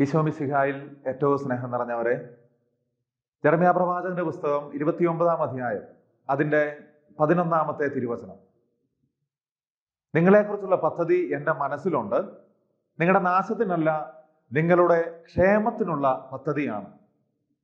ഈശോമിശിഹായിൽ ഏറ്റവും സ്നേഹം നിറഞ്ഞവരെ ജർമ്യാ പ്രവാചകന്റെ പുസ്തകം ഇരുപത്തിയൊമ്പതാം അധ്യായം അതിന്റെ പതിനൊന്നാമത്തെ തിരുവചനം. നിങ്ങളെക്കുറിച്ചുള്ള പദ്ധതി എന്റെ മനസ്സിലുണ്ട്. നിങ്ങളുടെ നാശത്തിനല്ല നിങ്ങളുടെ ക്ഷേമത്തിനുള്ള പദ്ധതിയാണ്.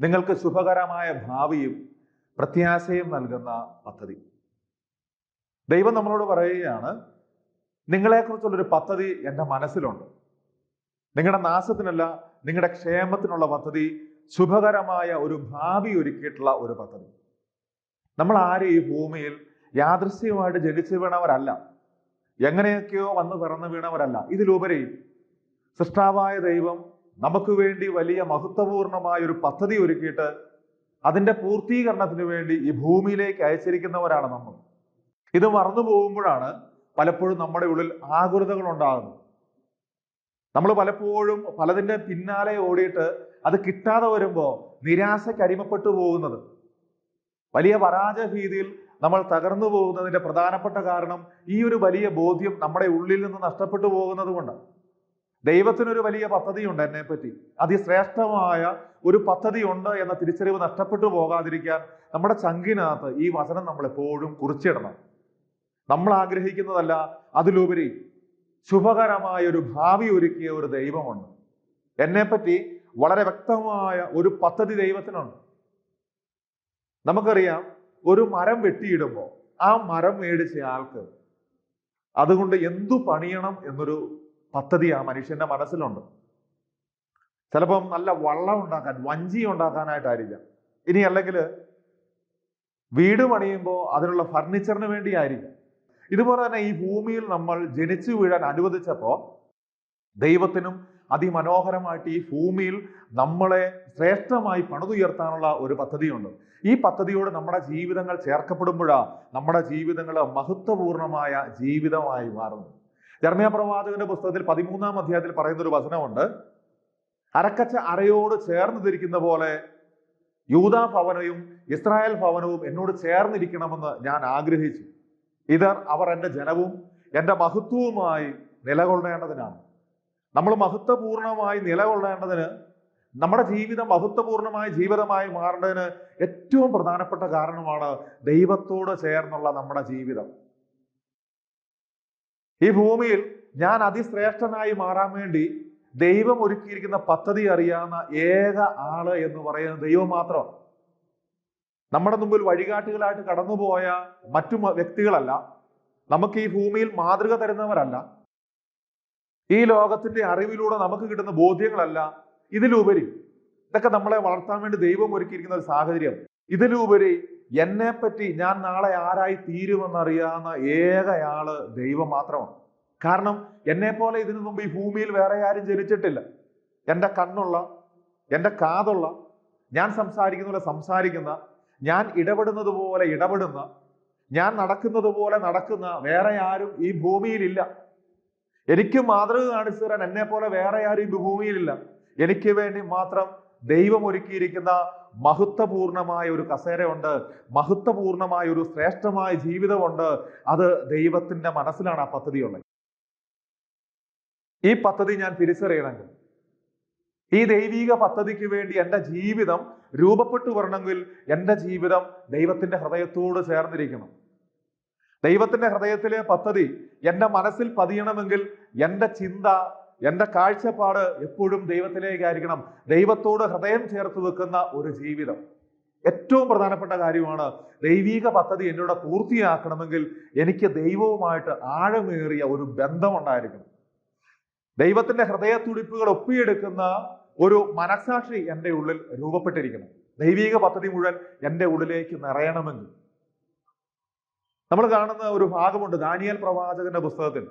നിങ്ങൾക്ക് ശുഭകരമായ ഭാവിയും പ്രത്യാശയും നൽകുന്ന പദ്ധതി. ദൈവം നമ്മളോട് പറയുകയാണ് നിങ്ങളെക്കുറിച്ചുള്ളൊരു പദ്ധതി എന്റെ മനസ്സിലുണ്ട്. നിങ്ങളുടെ നാശത്തിനല്ല നിങ്ങളുടെ ക്ഷേമത്തിനുള്ള പദ്ധതി ശുഭകരമായ ഒരു ഭാവി ഒരുക്കിയിട്ടുള്ള ഒരു പദ്ധതി. നമ്മൾ ആരും ഈ ഭൂമിയിൽ യാദൃശ്യമായിട്ട് ജനിച്ചു വീണവരല്ല. എങ്ങനെയൊക്കെയോ വന്ന് പിറന്നു വീണവരല്ല. ഇതിലുപരി സൃഷ്ടാവായ ദൈവം നമുക്ക് വേണ്ടി വലിയ മഹത്വപൂർണമായ ഒരു പദ്ധതി ഒരുക്കിയിട്ട് അതിന്റെ പൂർത്തീകരണത്തിന് വേണ്ടി ഈ ഭൂമിയിലേക്ക് അയച്ചിരിക്കുന്നവരാണ് നമ്മൾ. ഇത് മറന്നു പോകുമ്പോഴാണ് പലപ്പോഴും നമ്മുടെ ഉള്ളിൽ ആകുലതകൾ ഉണ്ടാകുന്നത് നമ്മൾ പലപ്പോഴും പലതിന്റെ പിന്നാലെ ഓടിയിട്ട് അത് കിട്ടാതെ വരുമ്പോൾ നിരാശയ്ക്ക് അടിമപ്പെട്ടു പോകുന്നത്. വലിയ പരാജയ ഭീതിയിൽ നമ്മൾ തകർന്നു പോകുന്നതിന്റെ പ്രധാനപ്പെട്ട കാരണം ഈ ഒരു വലിയ ബോധ്യം നമ്മുടെ ഉള്ളിൽ നിന്ന് നഷ്ടപ്പെട്ടു പോകുന്നത് കൊണ്ട് ദൈവത്തിനൊരു വലിയ പദ്ധതിയുണ്ട് എന്നെ പറ്റി. അതിശ്രേഷ്ഠമായ ഒരു പദ്ധതി ഉണ്ട് എന്ന തിരിച്ചറിവ് നഷ്ടപ്പെട്ടു പോകാതിരിക്കാൻ നമ്മുടെ ചങ്കിനകത്ത് ഈ വചനം നമ്മൾ എപ്പോഴും കുറിച്ചിടണം. നമ്മൾ ആഗ്രഹിക്കുന്നതല്ല അതിലുപരി ശുഭകരമായ ഒരു ഭാവി ഒരുക്കിയ ഒരു ദൈവമുണ്ട്. എന്നെ പറ്റി വളരെ വ്യക്തമായ ഒരു പദ്ധതി ദൈവത്തിനുണ്ട്. നമുക്കറിയാം ഒരു മരം വെട്ടിയിടുമ്പോൾ ആ മരം മേടിച്ച ആൾക്ക് അതുകൊണ്ട് എന്തു പണിയണം എന്നൊരു പദ്ധതി ആ മനുഷ്യന്റെ മനസ്സിലുണ്ട്. ചിലപ്പം നല്ല വള്ളം ഉണ്ടാക്കാൻ വഞ്ചി ഉണ്ടാക്കാനായിട്ടായിരിക്കാം. ഇനി അല്ലെങ്കിൽ വീട് പണിയുമ്പോൾ അതിനുള്ള ഫർണിച്ചറിന് വേണ്ടിയായിരിക്കാം. ഇതുപോലെ തന്നെ ഈ ഭൂമിയിൽ നമ്മൾ ജനിച്ചു വീഴാൻ അനുവദിച്ചപ്പോൾ ദൈവത്തിനും അതിമനോഹരമായിട്ട് ഈ ഭൂമിയിൽ നമ്മളെ ശ്രേഷ്ഠമായി പണിതുയർത്താനുള്ള ഒരു പദ്ധതിയുണ്ട്. ഈ പദ്ധതിയോട് നമ്മുടെ ജീവിതങ്ങൾ ചേർക്കപ്പെടുമ്പോഴാണ് നമ്മുടെ ജീവിതങ്ങൾ മഹത്വപൂർണമായ ജീവിതമായി മാറുന്നു ജർമ്മിയ പ്രവാചകന്റെ പുസ്തകത്തിൽ പതിമൂന്നാം അധ്യായത്തിൽ പറയുന്ന ഒരു വചനമുണ്ട്. അരക്കച്ച അരയോട് ചേർന്നിരിക്കുന്ന പോലെ യൂതാ ഭവനവും ഇസ്രായേൽ ഭവനവും എന്നോട് ചേർന്നിരിക്കണമെന്ന് ഞാൻ ആഗ്രഹിച്ചു. ഇതർ അവർ എന്റെ ജനവും എന്റെ മഹത്വവുമായി നിലകൊള്ളേണ്ടതിനാണ്. നമ്മൾ മഹത്വപൂർണമായി നിലകൊള്ളേണ്ടതിന് നമ്മുടെ ജീവിതം മഹത്വപൂർണമായ ജീവിതമായി മാറേണ്ടതിന് ഏറ്റവും പ്രധാനപ്പെട്ട കാരണമാണ് ദൈവത്തോട് ചേർന്നുള്ള നമ്മുടെ ജീവിതം. ഈ ഭൂമിയിൽ ഞാൻ അതിശ്രേഷ്ഠനായി മാറാൻ വേണ്ടി ദൈവം ഒരുക്കിയിരിക്കുന്ന പദ്ധതി അറിയാവുന്ന ഏക ആൾ എന്ന് പറയുന്നത് ദൈവം മാത്രം നമ്മുടെ മുമ്പിൽ വഴികാട്ടികളായിട്ട് കടന്നുപോയ മറ്റു വ്യക്തികളല്ല. നമുക്ക് ഈ ഭൂമിയിൽ മാതൃക തരുന്നവരല്ല. ഈ ലോകത്തിന്റെ അറിവിലൂടെ നമുക്ക് കിട്ടുന്ന ബോധ്യങ്ങളല്ല. ഇതിലുപരി ഇതൊക്കെ നമ്മളെ വളർത്താൻ വേണ്ടി ദൈവം ഒരുക്കിയിരിക്കുന്ന ഒരു സാഹചര്യം. ഇതിലുപരി എന്നെ പറ്റി ഞാൻ നാളെ ആരായി തീരുമെന്നറിയാവുന്ന ഏകയാൾ ദൈവം മാത്രമാണ്. കാരണം എന്നെ പോലെ ഇതിനു മുമ്പ് ഈ ഭൂമിയിൽ വേറെ ആരും ജനിച്ചിട്ടില്ല. എന്റെ കണ്ണുള്ള എന്റെ കാതുള്ള ഞാൻ സംസാരിക്കുന്ന പോലെ സംസാരിക്കുന്ന ഞാൻ ഇടപെടുന്നത് പോലെ ഇടപെടുന്ന ഞാൻ നടക്കുന്നത് പോലെ നടക്കുന്ന വേറെ ആരും ഈ ഭൂമിയിലില്ല. എനിക്ക് മാതൃക കാണിച്ചു തരാൻ എന്നെ പോലെ വേറെ ആരും ഈ ഭൂമിയിലില്ല. എനിക്ക് വേണ്ടി മാത്രം ദൈവം ഒരുക്കിയിരിക്കുന്ന മഹത്വപൂർണമായ ഒരു കസേരയുണ്ട് മഹത്വപൂർണമായ ഒരു ശ്രേഷ്ഠമായ ജീവിതമുണ്ട്. അത് ദൈവത്തിന്റെ മനസ്സിലാണ് ആ പദ്ധതിയുള്ളത്. ഈ പദ്ധതി ഞാൻ തിരിച്ചറിയണമെങ്കിൽ ഈ ദൈവീക പദ്ധതിക്ക് വേണ്ടി എന്റെ ജീവിതം രൂപപ്പെട്ടു വരണമെങ്കിൽ എന്റെ ജീവിതം ദൈവത്തിന്റെ ഹൃദയത്തോട് ചേർന്നിരിക്കണം. ദൈവത്തിന്റെ ഹൃദയത്തിലെ പദ്ധതി എന്റെ മനസ്സിൽ പതിയണമെങ്കിൽ എന്റെ ചിന്ത എന്റെ കാഴ്ചപ്പാട് എപ്പോഴും ദൈവത്തിലേക്കായിരിക്കണം ദൈവത്തോട് ഹൃദയം ചേർത്ത് വെക്കുന്ന ഒരു ജീവിതം. ഏറ്റവും പ്രധാനപ്പെട്ട കാര്യമാണ് ദൈവീക പദ്ധതി എന്നോട് പൂർത്തിയാക്കണമെങ്കിൽ എനിക്ക് ദൈവവുമായിട്ട് ആഴമേറിയ ഒരു ബന്ധമുണ്ടായിരിക്കണം. ദൈവത്തിന്റെ ഹൃദയത്തുടിപ്പുകൾ ഒപ്പിയെടുക്കുന്ന ഒരു മനസാക്ഷി എന്റെ ഉള്ളിൽ രൂപപ്പെട്ടിരിക്കണം. ദൈവീക പദ്ധതി മുഴുവൻ എന്റെ ഉള്ളിലേക്ക് നിറയണമെങ്കിൽ. നമ്മൾ കാണുന്ന ഒരു ഭാഗമുണ്ട് ദാനിയൽ പ്രവാചകന്റെ പുസ്തകത്തിൽ.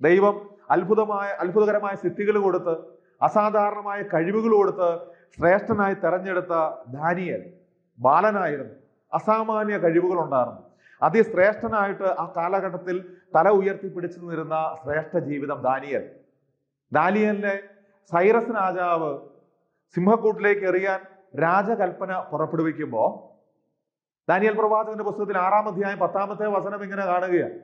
ദൈവം അത്ഭുതമായ അത്ഭുതകരമായ സിദ്ധികൾ കൊടുത്ത് അസാധാരണമായ കഴിവുകൾ കൊടുത്ത് ശ്രേഷ്ഠനായി തെരഞ്ഞെടുത്ത ദാനിയൽ ബാലനായിരുന്നു. അസാമാന്യ കഴിവുകൾ ഉണ്ടായിരുന്നു. അതിശ്രേഷ്ഠനായിട്ട് ആ കാലഘട്ടത്തിൽ തല ഉയർത്തി പിടിച്ചു നിന്നിരുന്ന ശ്രേഷ്ഠ ജീവിതം ദാനിയൽ. ദാനിയലിനെ സൈറസ് രാജാവ് സിംഹക്കൂട്ടിലേക്ക് എറിയാൻ രാജകൽപ്പന പുറപ്പെടുവിക്കുമ്പോൾ ദാനിയൽ പ്രവാചകന്റെ പുസ്തകത്തിൽ ആറാം അധ്യായം പത്താമത്തെ വചനം ഇങ്ങനെ കാണുകയാണ്.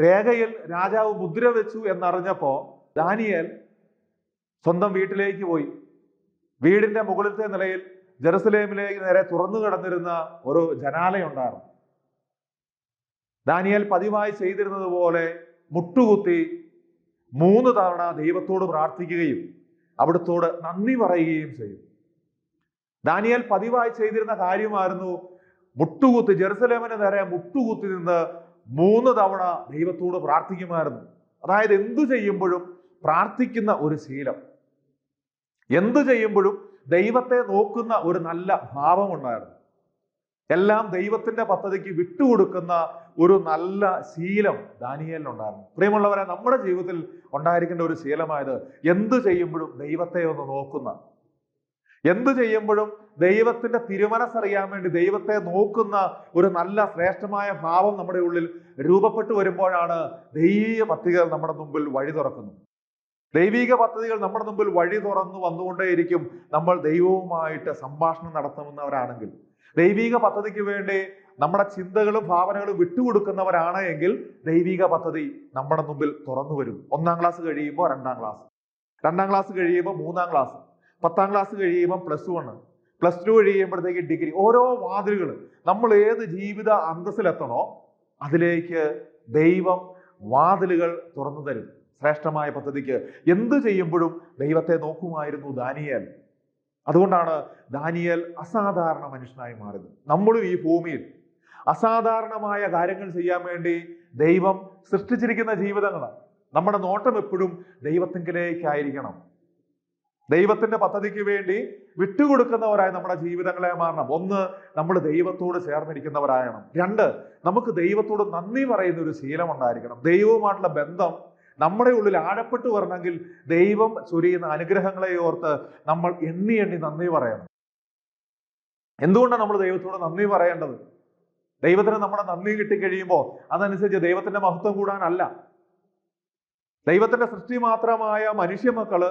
രേഖയിൽ രാജാവ് മുദ്ര വെച്ചു എന്നറിഞ്ഞപ്പോ ദാനിയൽ സ്വന്തം വീട്ടിലേക്ക് പോയി. വീടിന്റെ മുകളിലത്തെ നിലയിൽ ജെറുസലേമിലേക്ക് നേരെ തുറന്നു കിടന്നിരുന്ന ഒരു ജനാലയുണ്ടായിരുന്നു. ദാനിയൽ പതിവായി ചെയ്തിരുന്നത് പോലെ മുട്ടുകുത്തി മൂന്ന് തവണ ദൈവത്തോട് പ്രാർത്ഥിക്കുകയും അവിടുത്തോട് നന്ദി പറയുകയും ചെയ്യും. ദാനിയേൽ പതിവായി ചെയ്തിരുന്ന കാര്യമായിരുന്നു മുട്ടുകുത്തി ജെറുസലേമിന് നേരെ മുട്ടുകുത്തി നിന്ന് മൂന്ന് തവണ ദൈവത്തോട് പ്രാർത്ഥിക്കുമായിരുന്നു. അതായത് എന്തു ചെയ്യുമ്പോഴും പ്രാർത്ഥിക്കുന്ന ഒരു ശീലം. എന്തു ചെയ്യുമ്പോഴും ദൈവത്തെ നോക്കുന്ന ഒരു നല്ല ഭാവമുണ്ടായിരുന്നു എല്ലാം ദൈവത്തിന്റെ പദ്ധതിക്ക് വിട്ടുകൊടുക്കുന്ന ഒരു നല്ല ശീലം ദാനിയേലിനുണ്ടായിരുന്നു. പ്രിയമുള്ളവരെ നമ്മുടെ ജീവിതത്തിൽ ഉണ്ടായിരിക്കേണ്ട ഒരു ശീലമായത് എന്ത് ചെയ്യുമ്പോഴും ദൈവത്തെ ഒന്ന് നോക്കുന്ന. എന്ത് ചെയ്യുമ്പോഴും ദൈവത്തിന്റെ തിരുമനസ്സറിയാൻ വേണ്ടി ദൈവത്തെ നോക്കുന്ന ഒരു നല്ല ശ്രേഷ്ഠമായ ഭാവം നമ്മുടെ ഉള്ളിൽ രൂപപ്പെട്ടു വരുമ്പോഴാണ് ദൈവീക പദ്ധതികൾ നമ്മുടെ മുമ്പിൽ വഴി തുറക്കുന്നത്. ദൈവിക പദ്ധതികൾ നമ്മുടെ മുമ്പിൽ വഴി തുറന്നു വന്നുകൊണ്ടേയിരിക്കും നമ്മൾ ദൈവവുമായിട്ട് സംഭാഷണം നടത്തുന്നവരാണെങ്കിൽ. ദൈവിക പദ്ധതിക്ക് വേണ്ടി നമ്മുടെ ചിന്തകളും ഭാവനകളും വിട്ടുകൊടുക്കുന്നവരാണ് എങ്കിൽ ദൈവിക പദ്ധതി നമ്മുടെ മുമ്പിൽ തുറന്നു വരും. ഒന്നാം ക്ലാസ് കഴിയുമ്പോൾ രണ്ടാം ക്ലാസ്. രണ്ടാം ക്ലാസ് കഴിയുമ്പോൾ മൂന്നാം ക്ലാസ്. പത്താം ക്ലാസ് കഴിയുമ്പോൾ പ്ലസ് വൺ. പ്ലസ് ടു കഴിയുമ്പോഴത്തേക്ക് ഡിഗ്രി. ഓരോ വാതിലുകൾ നമ്മൾ ഏത് ജീവിത അന്തസ്സിലെത്തണോ അതിലേക്ക് ദൈവം വാതിലുകൾ തുറന്നു തരും. ശ്രേഷ്ഠമായ പദ്ധതിക്ക് എന്ത് ചെയ്യുമ്പോഴും ദൈവത്തെ നോക്കുമായിരുന്നു ദാനിയേൽ. അതുകൊണ്ടാണ് ദാനിയൽ അസാധാരണ മനുഷ്യനായി മാറിയത്. നമ്മളും ഈ ഭൂമിയിൽ അസാധാരണമായ കാര്യങ്ങൾ ചെയ്യാൻ വേണ്ടി ദൈവം സൃഷ്ടിച്ചിരിക്കുന്ന ജീവിതങ്ങളാണ് നമ്മുടെ നോട്ടം എപ്പോഴും ദൈവത്തിങ്കിലേക്കായിരിക്കണം. ദൈവത്തിന്റെ പദ്ധതിക്ക് വേണ്ടി വിട്ടുകൊടുക്കുന്നവരായി നമ്മുടെ ജീവിതങ്ങളെ മാറണം. ഒന്ന് നമ്മൾ ദൈവത്തോട് ചേർന്നിരിക്കുന്നവരായണം രണ്ട് നമുക്ക് ദൈവത്തോട് നന്ദി പറയുന്ന ഒരു ശീലം ഉണ്ടായിരിക്കണം. ദൈവവുമായിട്ടുള്ള ബന്ധം നമ്മുടെ ഉള്ളിൽ ആഴപ്പെട്ടു വരണമെങ്കിൽ ദൈവം ചൊരിയുന്ന അനുഗ്രഹങ്ങളെ ഓർത്ത് നമ്മൾ എണ്ണി എണ്ണി നന്ദി പറയണം. എന്തുകൊണ്ടാണ് നമ്മൾ ദൈവത്തോട് നന്ദി പറയേണ്ടത്? ദൈവത്തിന് നമ്മുടെ നന്ദി കിട്ടിക്കഴിയുമ്പോൾ അതനുസരിച്ച് ദൈവത്തിന്റെ മഹത്വം കൂടാനല്ല. ദൈവത്തിന്റെ സൃഷ്ടി മാത്രമായ മനുഷ്യ മക്കൾ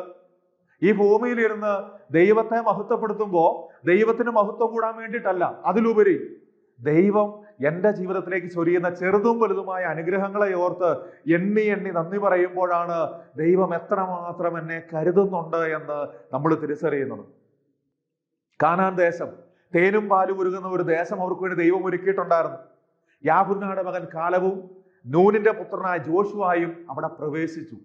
ഈ ഭൂമിയിലിരുന്ന് ദൈവത്തെ മഹത്വപ്പെടുത്തുമ്പോൾ ദൈവത്തിന് മഹത്വം കൂടാൻ വേണ്ടിയിട്ടല്ല അതിലുപരി ദൈവം എന്റെ ജീവിതത്തിലേക്ക് ചൊരിയുന്ന ചെറുതും വലുതുമായ അനുഗ്രഹങ്ങളെ ഓർത്ത് എണ്ണി എണ്ണി നന്ദി പറയുമ്പോഴാണ് ദൈവം എത്രമാത്രം എന്നെ കരുതുന്നുണ്ട് എന്ന് നമ്മൾ തിരിച്ചറിയുന്നത്. കാനാൻ ദേശം തേനും പാലും ഉരുകുന്ന ഒരു ദേശം അവർക്ക് വേണ്ടി ദൈവം ഒരുക്കിയിട്ടുണ്ടായിരുന്നു. യാഹുന്നയുടെ മകൻ കാലവും നൂനിന്റെ പുത്രനായ ജോഷുവായും അവിടെ പ്രവേശിച്ചു.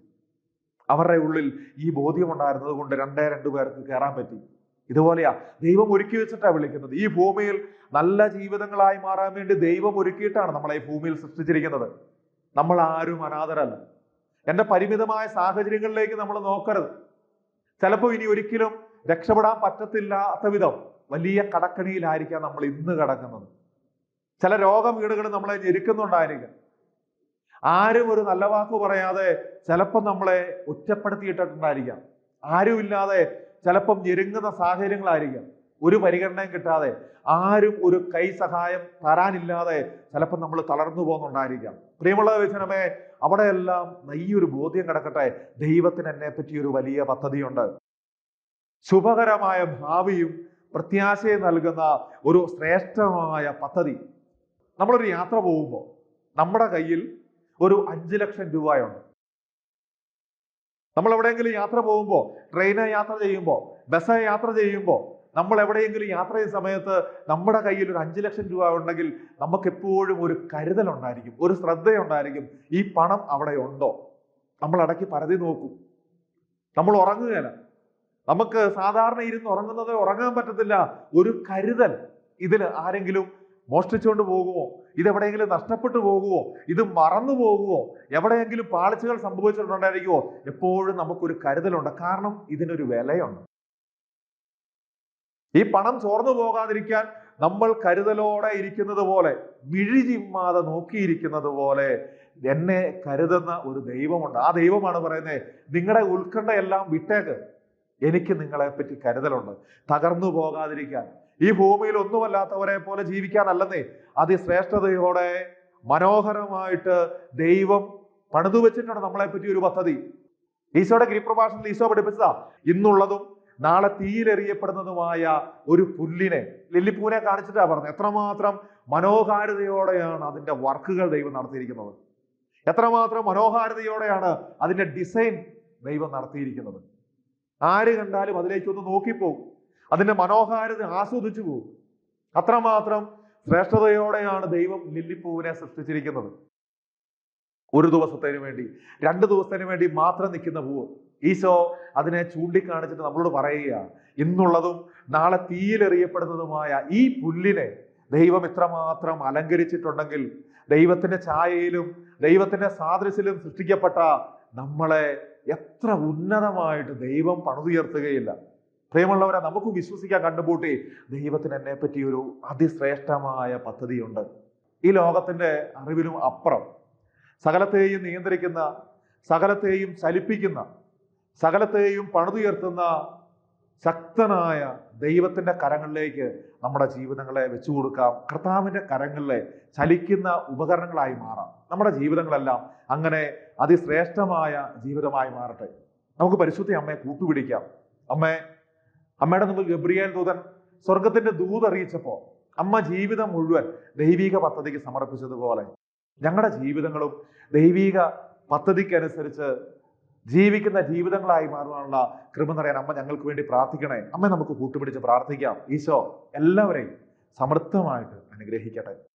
അവരുടെ ഉള്ളിൽ ഈ ബോധ്യമുണ്ടായിരുന്നത് കൊണ്ട് രണ്ടേ രണ്ടു പേർക്ക് കയറാൻ പറ്റി. ഇതുപോലെയാ. ദൈവം ഒരുക്കി വെച്ചിട്ടാണ് വിളിക്കുന്നത്. ഈ ഭൂമിയിൽ നല്ല ജീവിതങ്ങളായി മാറാൻ വേണ്ടി ദൈവം ഒരുക്കിയിട്ടാണ് നമ്മളെ ഈ ഭൂമിയിൽ സൃഷ്ടിച്ചിരിക്കുന്നത്. നമ്മൾ ആരും അനാഥരല്ല. എന്റെ പരിമിതമായ സാഹചര്യങ്ങളിലേക്ക് നമ്മൾ നോക്കരുത്. ചിലപ്പോൾ ഇനി ഒരിക്കലും രക്ഷപ്പെടാൻ പറ്റത്തില്ലാത്ത വിധം വലിയ കടക്കണിയിലായിരിക്കാം നമ്മൾ ഇന്ന് കിടക്കുന്നത്. ചില രോഗവീടുകൾ നമ്മളെ ഞെരുക്കുന്നുണ്ടായിരിക്കും. ആരും ഒരു നല്ല വാക്ക് പറയാതെ ചിലപ്പോൾ നമ്മളെ ഒറ്റപ്പെടുത്തിയിട്ടിട്ടുണ്ടായിരിക്കാം. ആരുമില്ലാതെ ചിലപ്പം ഞെരുങ്ങുന്ന സാഹചര്യങ്ങളായിരിക്കാം. ഒരു പരിഗണനയും കിട്ടാതെ ആരും ഒരു കൈ സഹായം തരാനില്ലാതെ ചിലപ്പോൾ നമ്മൾ തളർന്നു പോകുന്നുണ്ടായിരിക്കാം. പ്രിയമുള്ള വെച്ചനമേ അവിടെയെല്ലാം നയ്യൊരു ബോധ്യം കിടക്കട്ടെ. ദൈവത്തിന് എന്നെ പറ്റി ഒരു വലിയ പദ്ധതിയുണ്ട്. ശുഭകരമായ ഭാവിയും പ്രത്യാശയും നൽകുന്ന ഒരു ശ്രേഷ്ഠമായ പദ്ധതി. നമ്മളൊരു യാത്ര പോകുമ്പോൾ നമ്മുടെ കയ്യിൽ ഒരു അഞ്ച് ലക്ഷം രൂപയുണ്ട്. നമ്മൾ എവിടെയെങ്കിലും യാത്ര പോകുമ്പോൾ ട്രെയിനെ യാത്ര ചെയ്യുമ്പോൾ ബസ് യാത്ര ചെയ്യുമ്പോൾ നമ്മൾ എവിടെയെങ്കിലും യാത്ര ചെയ്യുന്ന സമയത്ത് നമ്മുടെ കയ്യിൽ ഒരു അഞ്ച് ലക്ഷം രൂപ ഉണ്ടെങ്കിൽ നമുക്ക് എപ്പോഴും ഒരു കരുതലുണ്ടായിരിക്കും ഒരു ശ്രദ്ധയുണ്ടായിരിക്കും ഈ പണം അവിടെ ഉണ്ടോ? നമ്മൾ അടക്കി പരതി നോക്കും. നമ്മൾ ഉറങ്ങുകയല്ല നമുക്ക് സാധാരണ ഇരുന്ന് ഉറങ്ങുന്നത് ഉറങ്ങാൻ പറ്റത്തില്ല. ഒരു കരുതൽ. ഇതിൽ ആരെങ്കിലും മോഷ്ടിച്ചുകൊണ്ട് പോകുമോ? ഇതെവിടെയെങ്കിലും നഷ്ടപ്പെട്ടു പോകുമോ ഇത് മറന്നു പോകുമോ എവിടെയെങ്കിലും പാളിച്ചകൾ സംഭവിച്ചിട്ടുണ്ടായിരിക്കുമോ എപ്പോഴും നമുക്കൊരു കരുതലുണ്ട്. കാരണം ഇതിനൊരു വിലയുണ്ട്. ഈ പണം ചോർന്നു പോകാതിരിക്കാൻ നമ്മൾ കരുതലോടെ ഇരിക്കുന്നത് പോലെ മിഴിചിമ്മാതെ നോക്കിയിരിക്കുന്നത് പോലെ എന്നെ കരുതുന്ന ഒരു ദൈവമുണ്ട്. ആ ദൈവമാണ് പറയുന്നത് നിങ്ങളുടെ ഉത്കണ്ഠയെല്ലാം വിട്ടേക്ക്. എനിക്ക് നിങ്ങളെ പറ്റി കരുതലുണ്ട്. തകർന്നു പോകാതിരിക്കാൻ. ഈ ഭൂമിയിൽ ഒന്നുമല്ലാത്തവരെ പോലെ ജീവിക്കാനല്ലെന്നേ അതിശ്രേഷ്ഠതയോടെ മനോഹരമായിട്ട് ദൈവം പണിതു വെച്ചിട്ടുണ്ട് നമ്മളെ പറ്റി ഒരു പദ്ധതി. ഈശോയുടെ ഗിരിപ്രഭാഷണത്തിൽ ഈശോ പഠിപ്പിച്ചതാ ഇന്നുള്ളതും നാളെ തീയിലെറിയപ്പെടുന്നതുമായ ഒരു പുല്ലിനെ ലില്ലിപ്പൂനെ കാണിച്ചിട്ടാ പറഞ്ഞത്. എത്രമാത്രം മനോഹാരിതയോടെയാണ് അതിന്റെ വർക്കുകൾ ദൈവം നടത്തിയിരിക്കുന്നത്. എത്രമാത്രം മനോഹാരിതയോടെയാണ് അതിന്റെ ഡിസൈൻ ദൈവം നടത്തിയിരിക്കുന്നത്. ആര് കണ്ടാലും അതിലേക്കൊന്ന് നോക്കിപ്പോകും അതിന്റെ മനോഹാരിത ആസ്വദിച്ചു പോകും അത്രമാത്രം ശ്രേഷ്ഠതയോടെയാണ് ദൈവം ലില്ലിപ്പൂവിനെ സൃഷ്ടിച്ചിരിക്കുന്നത്. ഒരു ദിവസത്തിന് വേണ്ടി രണ്ട് ദിവസത്തിന് വേണ്ടി മാത്രം നിൽക്കുന്ന പൂവ്. ഈശോ അതിനെ ചൂണ്ടിക്കാണിച്ചിട്ട് നമ്മളോട് പറയുക ഇന്നുള്ളതും നാളെ തീയിലെറിയപ്പെടുന്നതുമായ ഈ പുല്ലിനെ ദൈവം ഇത്രമാത്രം അലങ്കരിച്ചിട്ടുണ്ടെങ്കിൽ ദൈവത്തിന്റെ ഛായയിലും ദൈവത്തിന്റെ സാദൃശ്യത്തിലും സൃഷ്ടിക്കപ്പെട്ട നമ്മളെ എത്ര ഉന്നതമായിട്ട് ദൈവം പണിതുയർത്തുകയില്ല. പ്രിയമുള്ളവരെ നമുക്ക് വിശ്വസിക്കാൻ കണ്ടുപൂട്ടി. ദൈവത്തിന് എന്നെ പറ്റി ഒരു അതിശ്രേഷ്ഠമായ പദ്ധതിയുണ്ട്. ഈ ലോകത്തിന്റെ അറിവിനും അപ്പുറം. സകലത്തെയും നിയന്ത്രിക്കുന്ന സകലത്തെയും ചലിപ്പിക്കുന്ന സകലത്തെയും പണിതുയർത്തുന്ന ശക്തനായ ദൈവത്തിന്റെ കരങ്ങളിലേക്ക് നമ്മുടെ ജീവിതങ്ങളെ വെച്ചു കൊടുക്കാം. കർത്താവിന്റെ കരങ്ങളിലെ ചലിക്കുന്ന ഉപകരണങ്ങളായി മാറാം. നമ്മുടെ ജീവിതങ്ങളെല്ലാം അങ്ങനെ അതിശ്രേഷ്ഠമായ ജീവിതമായി മാറട്ടെ. നമുക്ക് പരിശുദ്ധി അമ്മയെ കൂട്ടുപിടിക്കാം. അമ്മേ അമ്മയുടെ മുമ്പിൽ ഗബ്രിയേൽ ദൂതൻ സ്വർഗത്തിന്റെ ദൂത് അറിയിച്ചപ്പോ അമ്മ ജീവിതം മുഴുവൻ ദൈവിക പദ്ധതിക്ക് സമർപ്പിച്ചതുപോലെ ഞങ്ങളുടെ ജീവിതങ്ങളും ദൈവിക പദ്ധതിക്കനുസരിച്ച് ജീവിക്കുന്ന ജീവിതങ്ങളായി മാറുവാനുള്ള കൃപ നിറയാൻ അമ്മ ഞങ്ങൾക്ക് വേണ്ടി പ്രാർത്ഥിക്കണേ. അമ്മ നമുക്ക് കൂട്ടുപിടിച്ച് പ്രാർത്ഥിക്കാം. ഈശോ എല്ലാവരെയും സമൃദ്ധമായിട്ട് അനുഗ്രഹിക്കട്ടെ.